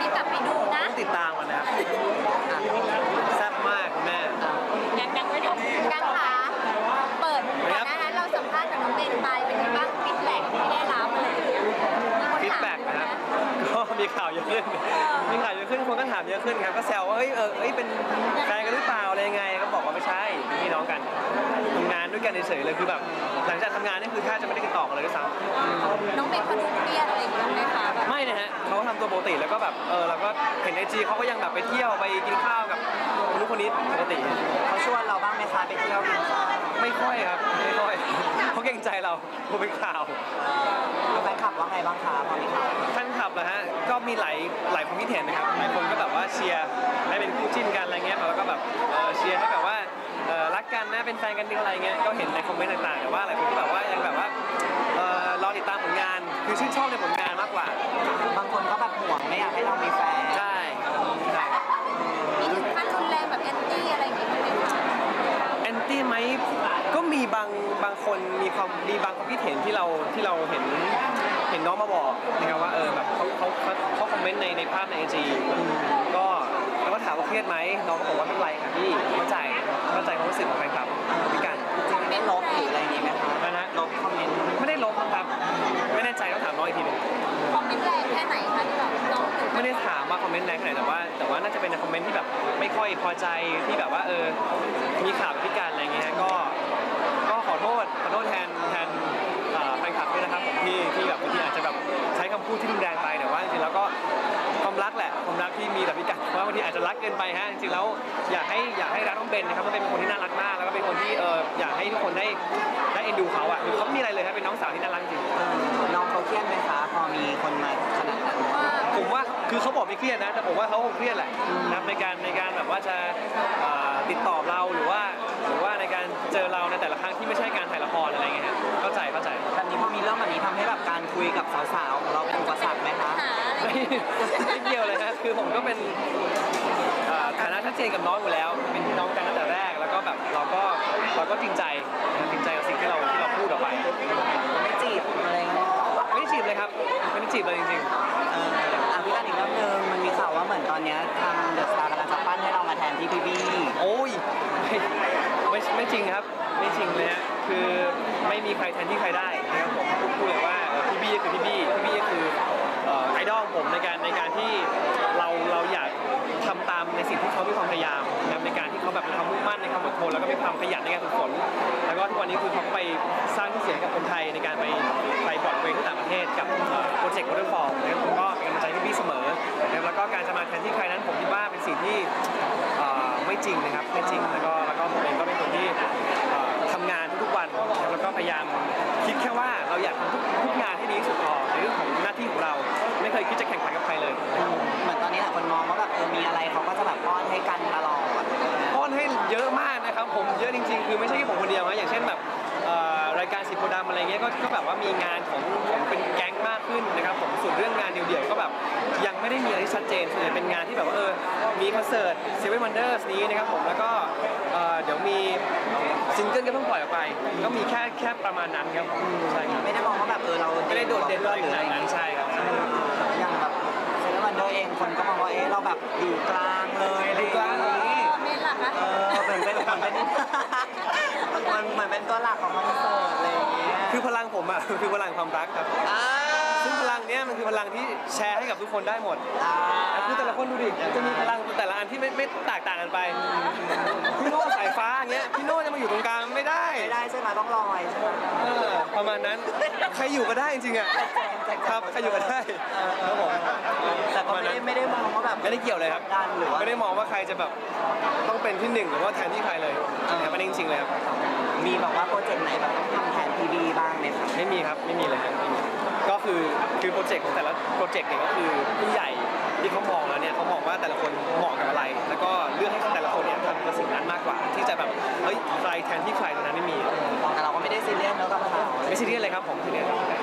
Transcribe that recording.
นี้กลับไปดูนะต้องติดตามมันนะครับแซ่บมากคุณแม่ยังยังไม่ทำกังขาเปิดก่อนหน้านั้นเราสัมภาษณ์กับน้องเบนไปเป็นยังไงบ้างฟีดแบ็กที่ได้รับอะไรอย่างเงี้ยมีฟีคนดถามแบ็กไหมนะครับก็มีข่าวเยอะขึ้นมีข่าวเยอะขึ้นคนก็ถามเยอะขึ้นครับก็แซวว่าเอ้ยเออเอ้ยเป็นแฟนกันหรือเปล่าอะไรยังไงก็บอกว่าไม่ใช่เป็นพี่น้องกันทำงานด้วยกันเฉยๆเลยคือแบบหลังจากทำงานนี่คือแทบจะไม่ได้ติดต่อกันเลยด้วยซ้ำ ปกติแล้วก็แบบเออเราก็เห็นไอจีเขาก็ยังแบบไปเที่ยวไปกินข้าวกับคนนู้นคนนี้ปกติ เขาชวนเราบ้างไหมคะไปเที่ยวกินข้าวไม่ค่อยครับไม่ค่อยเขาเกรงใจเรากลัวเป็นข่าวแล้วแฟนคลับว่าไงบ้างคะพอมีข่าวแฟนคลับนะฮะก็มีหลายหลายความคิดเห็นนะครับหลายคนก็แบบว่าเชียร์ให้เป็นคู่จิ้นกันอะไรเงี้ยแล้วก็แบบเอ่อเชียร์ให้แบบว่าเอ่อรักกันนะเป็นแฟนกันดีอะไรเงี้ยก็เห็นในคอมเมนต์ต่างๆแต่ว่าหลายคนก็แบบางบางคนมีความมีบางความคิดเห็นที่เราที่เราเห็นเห็นน้องมาบอกนะครับว่าเออแบบเขาเขาเขาเขาคอมเมนต์ในในภาพในไอจีก็เราก็ถามว่าเครียดไหมน้องก็บอกว่าไม่เป็นไรค่ะพี่เข้าใจเข้าใจความรู้สึกของแฟนคลับพี่กันจริงๆไม่ลบหรืออะไรอย่างงี้ไหมคะนะฮะลบคอมเมนต์ไม่ได้ลบนะครับ ไม่แน่ใจต้องถามน้องอีกทีหนึงคอมเมนต์แรงแค่ไหนคะที่แบบน้องถึงไม่ได้ถามว่าคอมเมนต์แรงขนาดไหนแต่ว่า แต่ว่าน่าจะเป็นในคอมเมนต์ที่แบบไม่ค่อยพอใจที่แบบว่าเออมีข่าวกับพี่การอะไรเงี้ยก็ก็ข อโทษขอโทษแทนแทนเอ่อแฟนคลับด้วยนะครับผมที่ที่แบบบางทีอาจจะแบบใช้คำพูดที่รุนแรงไปแต่ว่าจริงๆแล้วก็ความรักแหละความรักที่มีต่อพี่การว่าบางทีอาจจะรักเกินไปฮะจริงๆแล้วอยากให้อยากให้รักน้องเบนนะครับน้องเบนเป็นคนที่น่ารักมาก แล้วก็เป็นคนที่เอออยากให้ทุกคนได้ได้เอ็นดูเขาอะคือเขาไม่มีอะไรเลยครับเป็นน้องสาวที่น่ารักจริงเออน้องเขาเครียดไหมคะพอมีคนมาขนาดนั้นว่าผมว่าคือเขาบอกไม่เครียดนะแต่ผมว่าเขาคงเครียดแหละนะครับในการในการแบบว่าจะเอ่อติดต่อเราหรือว่า เจอเราในแต่ละครั้งที่ไม่ใช่การถ่ายละครอะไรเงี้ยฮะเข้าใจเข้าใจ แบบนี้พอมีเรื่องแบบนี้ทำให้แบบการคุยกับสาวๆของเราเป็นอุปสรรคไหมคะ หาอะไร ไม่ไม่เกี่ยวเลยนะคือผมก็เป็นเอ่อฐานะชัดเจนกับน้องอยู่แล้ว เป็นพี่น้องกันตั้งแต่แรก แล้วก็แบบเราก็เราก็จริงใจนะจริงใจกับสิ่งที่เราที่เราพูดออกไป ไม่จีบอะไรเงี้ยไม่ได้จีบเลยครับ ไม่ได้จีบเลยจริงๆเอออะพี่กันอีกเรื่องหนึงมันมีข่าวว่าเหมือนตอนเนี้ยทางเดอะสตาร์กำลังจะปั้นให้เรามาแทนที่พี่บี้โอ้ย ไม่จริงครับไม่จริงเลยฮะคือไม่มีใครแทนที่ใครได้นะครับผมพูดเลยว่าพี่บี้ก็คือพี่บี้พี่บี้ก็คือไอดอลผมในการในการที่เราเราอยากทำตามในสิ่งที่เขามีความพยายามนะครับในการที่เขาแบบมีความมุ่งมั่นในความอดทนแล้วก็มีความขยันในการฝึกฝนแล้วก็ทุกวันนี้คือเขาไปสร้างชื่เสียงกับคนไทยในการไปไปบอดเวย์ที่ต่างประเทศกับโปรเจกต์วอเตอร์ฟอลนะครับผมก็เป็นกำลังใจพี่บี้เสมอนะครับแล้วก็การจะมาแทนที่ใครนั้นผมคิดว่าเป็นสิ่งที่ ไม่จริงนะครับไม่จริงแล้วก็แล้วก็ผมเองก็เป็นคนที่เอ่อทำงานทุกๆวันนะครับแล้วก็พยายามคิดแค่ว่าเราอยากทำทุกทุกงานให้ดีที่สุดพอในเรื่องของหน้าที่ของเราไม่เคยคิดจะแข่งขันกับใครเลยเหมือนตอนนี้หลายคนมองว่าแบบเออมีอะไรเขาก็จะแบบป้อนให้กันตลอดป้อนให้เยอะมากนะครับผมเยอะจริง ๆ คือไม่ใช่แค่ผมคนเดียวนะอย่างเช่นแบบเอ่อ รายการสีโพธิ์ดำอะไรเงี้ยก็ก็แบบว่ามีงานของของเป็นแก๊งมากขึ้นนะครับผมส่วนเรื่องงานเดี่ยวๆก็แบบยังไม่ได้มีอะไรที่ชัดเจนส่วนใหญ่เป็นงานที่แบบว่าเออมีคอนเสิร์ต Seven Wonders นี้นะครับผมแล้วก็เอ่อเดี๋ยวมีซิงเกิลก็เพิ่งปล่อยออกไป ก็มีแค่แค่ประมาณนั้นครับผมใช่ครับไม่ได้มองว่าแบบเออเราไม่ได้โดดเด่นอะไรหรือขอะไรนาดนั้นใช่ครับอย่างแบบเซเลวันเดอร์เองคนก็มองว่าเอ๊ะเราแบบอยู่กลางเลยอะไรอย่างนี้เมนหลักนะเออเหมือนเป็นเหมือนเป็นมันเหมือนเป็นตัวหลักของคอนเสิร์ต คือพลังผมอะคือพลังความรักครับอ่าซึ่งพลังเนี้ยมันคือพลังที่แชร์ให้กับทุกคนได้หมดอ่าคือแต่ละคนดูดิจะมีพลังแต่ละอันที่ไม่ไม่แตกต่างกันไปพี่โน่สายฟ้าอย่างเงี้ยพี่โน่จะมาอยู่ตรงกลางไม่ได้ ไม่ได้ใช่ไหมต้องลอยใช่ไหมเออ ประมาณนั้น ใครอยู่ก็ได้จริงๆอะครับใครอยู่ก็ได้ครับผมแต่ก็ไม่ได้ไม่ได้มองว่าแบบไม่ได้เกี่ยวเลยครับดันหรือว่าไม่ได้มองว่าใครจะแบบต้องเป็นที่หนึ่งหรือว่าแทนที่ใครเลยนะครับอันนี้จริงๆเลยครับมีแบบว่าโปรเจกต์ไหนแบบต้องทำแทนพีบีบ้างไหมครับไม่มีครับไม่มีเลยครับไม่มีก็คือคือโปรเจกต์ของแต่ละโปรเจกต์เนี่ยก็คือผู้ใหญ่ที่เขามองแล้วเนี่ยเขามองว่าแต่ละคนเหมาะกับอะไร แล้วก็เลือกให้แต่ละคนเนี่ยทำในสิ่งนั้นมากกว่า ที่จะแบบเฮ้ยใครแทนที่ใครตรงนั้นไม่มี ไม่ซีเรียสเลยครับผมซีเรียสครับ